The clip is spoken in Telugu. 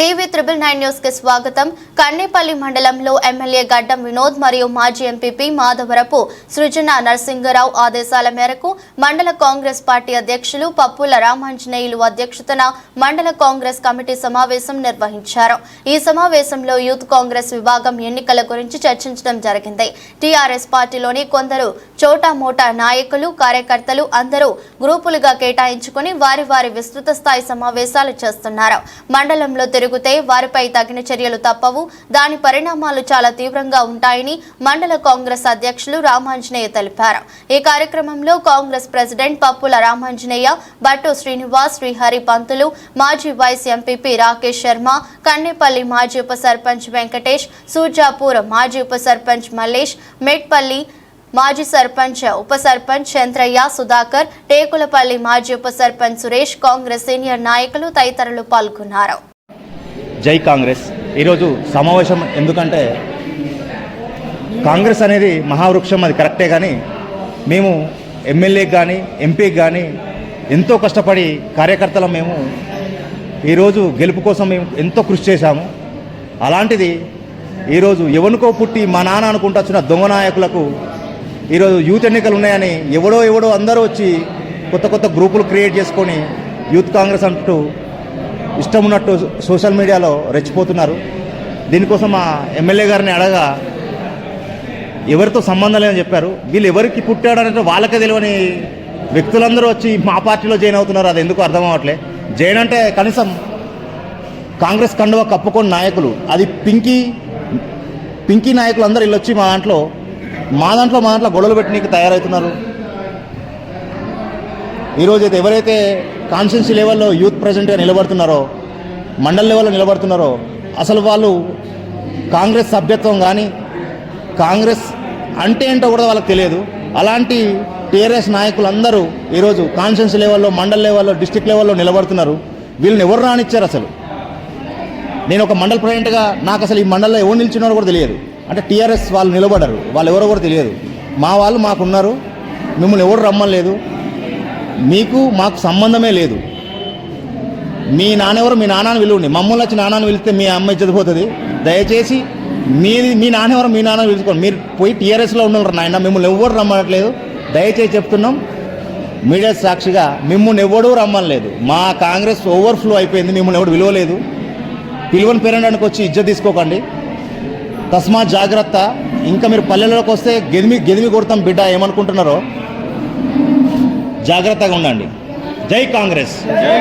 టీవీ త్రిబుల్ నైన్ న్యూస్కి స్వాగతం. కన్నేపల్లి మండలంలో ఎమ్మెల్యే గడ్డం వినోద్ మరియు మాజీ ఎంపీపీ మాధవరపు సృజన నరసింగరావు ఆదేశాల మేరకు మండల కాంగ్రెస్ పార్టీ అధ్యక్షులు పప్పుల రామాంజనేయులు అధ్యక్షతన మండల కాంగ్రెస్ కమిటీ సమావేశం నిర్వహించారు. ఈ సమావేశంలో యూత్ కాంగ్రెస్ విభాగం ఎన్నికల గురించి చర్చించడం జరిగింది. టీఆర్ఎస్ పార్టీలోని కొందరు చోటా మోటా నాయకులు కార్యకర్తలు అందరూ గ్రూపులుగా కేటాయించుకుని వారి వారి విస్తృత స్థాయి సమావేశాలు చేస్తున్నారు. మండలంలో తిరుగు తిరిగితే వారిపై తగిన చర్యలు తప్పవు. దాని పరిణామాలు చాలా తీవ్రంగా ఉంటాయని మండల కాంగ్రెస్ అధ్యక్షులు రామాంజనేయ తెలిపారు. ఈ కార్యక్రమంలో కాంగ్రెస్ ప్రెసిడెంట్ పప్పుల రామాంజనేయ భట్టు శ్రీనివాస్ శ్రీహరి పంతులు మాజీ వైస్ ఎంపీపీ రాకేష్ శర్మ కన్నేపల్లి మాజీ ఉప సర్పంచ్ వెంకటేష్ సూర్జాపూర్ మాజీ ఉప సర్పంచ్ మల్లేష్ మెట్పల్లి మాజీ సర్పంచ్ ఉప సర్పంచ్ చంద్రయ్య సుధాకర్ టేకులపల్లి మాజీ ఉప సర్పంచ్ సురేష్ కాంగ్రెస్ సీనియర్ నాయకులు తదితరులు పాల్గొన్నారు. జై కాంగ్రెస్. ఈరోజు సమావేశం ఎందుకంటే కాంగ్రెస్ అనేది మహావృక్షం అది కరెక్టే కానీ మేము ఎమ్మెల్యేకి కానీ ఎంపీకి కానీ ఎంతో కష్టపడి కార్యకర్తలం మేము ఈరోజు గెలుపు కోసం మేము ఎంతో కృషి చేశాము. అలాంటిది ఈరోజు ఎవరికో పుట్టి మా నాన్న అనుకుంటూ వచ్చిన దొంగ నాయకులకు ఈరోజు యూత్ ఎన్నికలు ఉన్నాయని ఎవడో ఎవడో అందరూ వచ్చి కొత్త కొత్త గ్రూపులు క్రియేట్ చేసుకొని యూత్ కాంగ్రెస్ అంటూ ఇష్టం ఉన్నట్టు సోషల్ మీడియాలో రెచ్చిపోతున్నారు. దీనికోసం మా ఎమ్మెల్యే గారిని అడగా ఎవరితో సంబంధం లేదని చెప్పారు. వీళ్ళు ఎవరికి పుట్టాడనంటే వాళ్ళకే తెలియని వ్యక్తులందరూ వచ్చి మా పార్టీలో జాయిన్ అవుతున్నారు. అది ఎందుకు అర్థం అవ్వట్లే. జైన్ అంటే కనీసం కాంగ్రెస్ కండువ కప్పుకొని నాయకులు. అది పింకీ పింకీ నాయకులు అందరూ వీళ్ళు వచ్చి మా దాంట్లో మా దాంట్లో మా దాంట్లో గొడవలు పెట్టడానికి తయారవుతున్నారు. ఈరోజు అయితే ఎవరైతే కాన్స్టిట్యున్సీ లెవెల్లో యూత్ ప్రెసిడెంట్గా నిలబడుతున్నారో మండల్ లెవెల్లో నిలబడుతున్నారో అసలు వాళ్ళు కాంగ్రెస్ సభ్యత్వం కానీ కాంగ్రెస్ అంటే ఏంటో కూడా వాళ్ళకి తెలియదు. అలాంటి టీఆర్ఎస్ నాయకులందరూ ఈరోజు కాన్స్టిట్యున్సీ లెవెల్లో మండల లెవెల్లో డిస్టిక్ లెవెల్లో నిలబడుతున్నారు. వీళ్ళని ఎవరు రానిచ్చారు అసలు? నేను ఒక మండల్ ప్రెసిడెంట్గా నాకు అసలు ఈ మండలంలో ఎవరు నిలిచినారో కూడా తెలియదు. అంటే టీఆర్ఎస్ వాళ్ళు నిలబడరు వాళ్ళు ఎవరో కూడా తెలియదు. మా వాళ్ళు మాకున్నారు మిమ్మల్ని ఎవరు రమ్మలేదు మీకు మాకు సంబంధమే లేదు. మీ నాన్నెవరు? మీ నాన్నని విలువండి మమ్మల్ని వచ్చి నాన్నని వెళితే మీ అమ్మాయి చదిపోతుంది దయచేసి మీది మీ నాన్నెవరు? మీ నాన్న పిలుచుకోండి. మీరు పోయి టీఆర్ఎస్లో ఉన్నారు నాయన. మిమ్మల్ని ఎవ్వరు రమ్మనట్లేదు. దయచేసి చెప్తున్నాం. మీడియా సాక్షిగా మిమ్మల్ని ఎవడూ రమ్మనలేదు. మా కాంగ్రెస్ ఓవర్ఫ్లో అయిపోయింది. మిమ్మల్ని ఎవడు విలువలేదు పిలువని పేరడానికి వచ్చి ఇజ్జత్ తీసుకోకండి. తస్మాత్ జాగ్రత్త. ఇంకా మీరు పల్లెల్లోకి వస్తే గెదిమి గెదిమి కొడతాం బిడ్డ. ఏమనుకుంటున్నారో? జాగ్రత్తగా ఉండండి. జై కాంగ్రెస్. జై